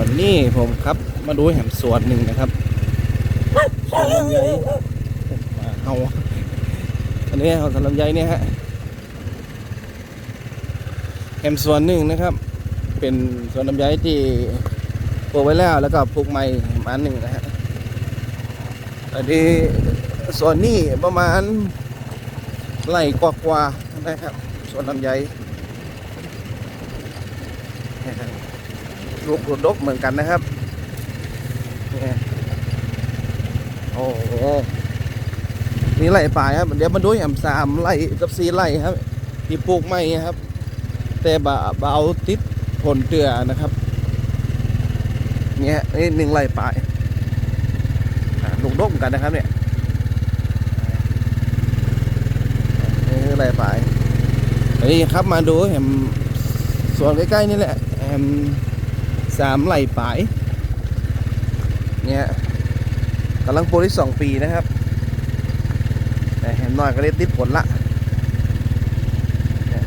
ตอนนี้ผมครับมาดูแหมสวนหนึ่งนะครับสวนลำไยมาเอาอันนี้เอาสวนลำไยเนี่ยฮะแหมสวนหนึ่งนะครับ เป็นสวนลำไยที่ปลูกไว้แล้วแล้วก็ปลูกใหม่มาหนึ่งนะฮะอันนี้สวนนี้ประมาณไร่กว่าๆนะครับสวนลำไย ลูกดกเหมือนกันนะครับนี่โอ้โหนี่ไร่ป่าครับ เดี๋ยวมาดูแหมสามไร่กับสี่ไร่ครับที่ปลูกไม่ครับ แต่บะบะเอาติดผลเตือนะครับ เนี่ยนี่หนึ่งไร่ป่าลูกดกเหมือนกันนะครับเนี่ยนี่ไร่ป่าอันนี้ครับมาดูแหมสวนใกล้ๆนี่แหละแหม สามไหลปลายเนี่ยกำลังปลูกได้สองปีนะครับ แต่เห็นหน่อยก็ได้ติดผลละเนี่ย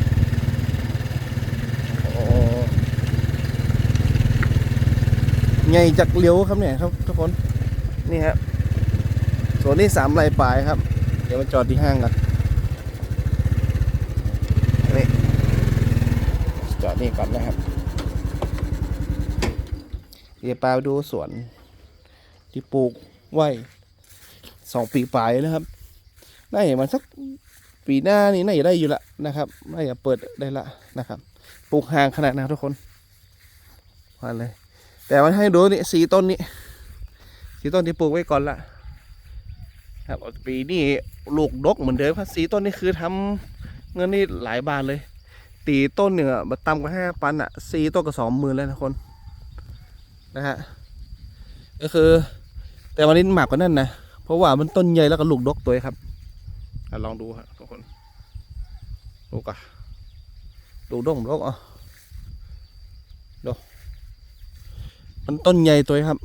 โอ้ใหญ่จากเลี้ยวครับเนี่ยครับทุกคนนี่ครับส่วนนี้สามไหลปลายครับ เดี๋ยวมาจอดที่ห้างกันนี่จอดนี่ก่อนนะครับ เดี๋ยวปลาไปดูสวน ที่ปลูกไว้สองปีปลายนะครับน่าจะมันสักปีหน้านี่น่าจะได้อยู่ละนะครับน่าจะเปิดได้ละนะครับ ปลูกห่างขนาดนะครับทุกคนมาเลย แต่มันให้ดูนี่สีต้นนี้สีต้นที่ปลูกไว้ก่อนละครับปีนี้ลูกดกเหมือนเดิมครับสีต้นนี้คือทำเงินนี่หลายบาทเลยตีต้นหนึ่งอะมาต่ำกว่าห้าปันอะสีต้นก็สองหมื่นแล้วนะคน นะฮะก็คือ แต่วันนี้หมากกว่านั่นนะเพราะว่ามันต้นใหญ่แล้วก็ลูกดกตัวครับอะลองดูครับทุกคนดูกะลูกดกดกอะดูมันต้นใหญ่ตัวครับ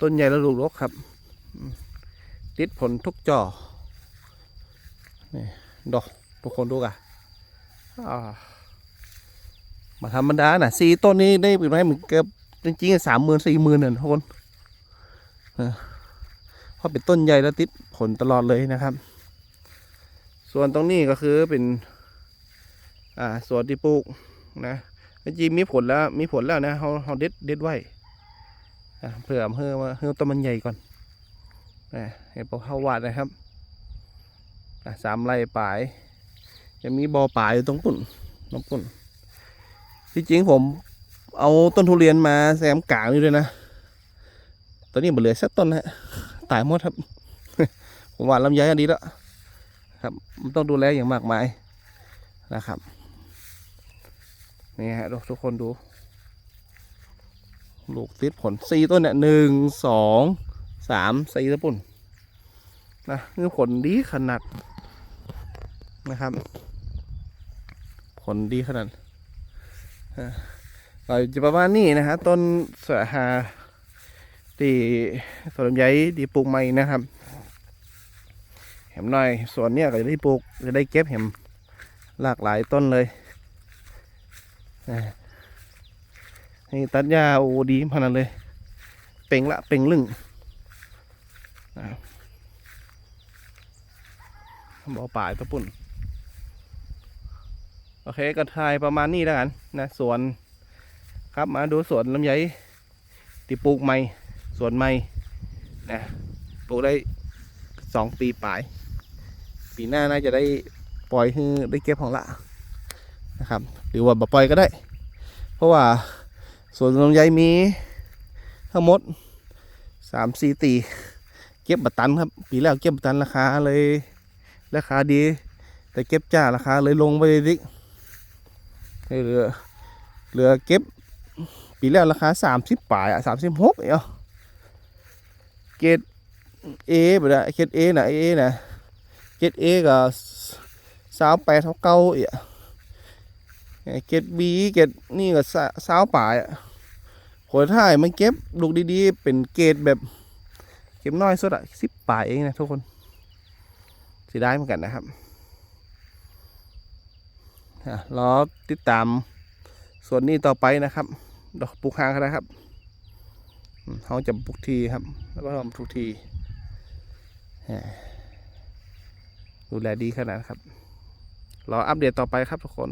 ต้นใหญ่แล้วลูกดกครับอืมติดผลทุกจอนี่ดอกทุกคนดูกะอ่า มาธรรมดาน่ะสี่ต้นนี้ได้เป็นไรเหมือนเกือบจริงๆสามหมื่นสี่หมื่นน่ะทุกคนเพราะเป็นต้นใหญ่แล้วติดผลตลอดเลยนะครับ ส่วนตรงนี้ก็คือเป็นอ่าสวนที่ปลูกนะจริงๆมีผลแล้วมีผลแล้วนะเขาเขาเด็ดเด็ดไว้เผื่อเพื่อว่าเพื่อต้นมันใหญ่ก่อนนะให้พวกเขาวาดนะครับสามไร่ปลายยังมีบ่อปลายอยู่ตรงปุ่นตรงปุ่น ที่จริงผมเอาต้นทุเรียนมาแซมกลางนี่ด้วยนะ ตอนนี้มันเหลือสักต้นนะฮะตายหมดครับ ผมหวานลำไยอันนี้แล้วครับมันต้องดูแลอย่างมากมายนะครับนี่ฮะทุกคนดู ลูกติดผลสี่ต้นเนี่ยหนึ่งสองสามสี่ตะปุ่นนะนี่ผลดีขนาดนะครับ ผลดีขนาด ก็จะประมาณนี้นะฮะต้นสะหาที่สวนลำไยที่ปลูกใหม่นะครับเห็มหน่อยสวนเนี้ยก็จะได้ปลูกจะได้เก็บเห็มหลากหลายต้นเลยนะนี่ตัดหญ้าโอ้ดีพนันเลย เป่งละเป่งลึงนะบบ่อป่ายตะปุ่น โอเคก็ทายประมาณนี้แล้วกันนะสวนครับมาดูสวนลำไยที่ปลูกใหม่สวนใหม่นะปลูกได้สองปีปลาย ปีหน้าน่าจะได้ปล่อยให้ได้เก็บของละนะครับ หรือว่าบ่ปล่อยก็ได้ เพราะว่าสวนลำไยมีทั้งหมดสามสี่ตีเก็บบัตตันครับ ปีแล้วเก็บบัตตันราคาเลยราคาดี แต่เก็บจ้าราคาเลยลงไปดิ เหลือเหลือเก็บ ปีแล้วราคาสามสิบปลายอะสามสิบหกเนาะเกรดเอแบบนั้นเกรดเอน่ะเอน่ะเกรดเอก็สาวแปดเท่าเก้าอีกอะเกรดบีเกรดนี่ก็สาวปลายอะผลท้ายมันเก็บลูกดีๆ เป็นเกรดแบบเก็บน้อยสุดอะสิบปลายเองนะทุกคนเสียดายเหมือนกันนะครับ รอติดตามส่วนนี้ต่อไปนะครับดอกปลูกหางก็ได้ครับเขาจะปลูกทีครับ แล้วก็ทำทุกทีดูแลดีขนาดครับรออัปเดตต่อไปครับทุกคน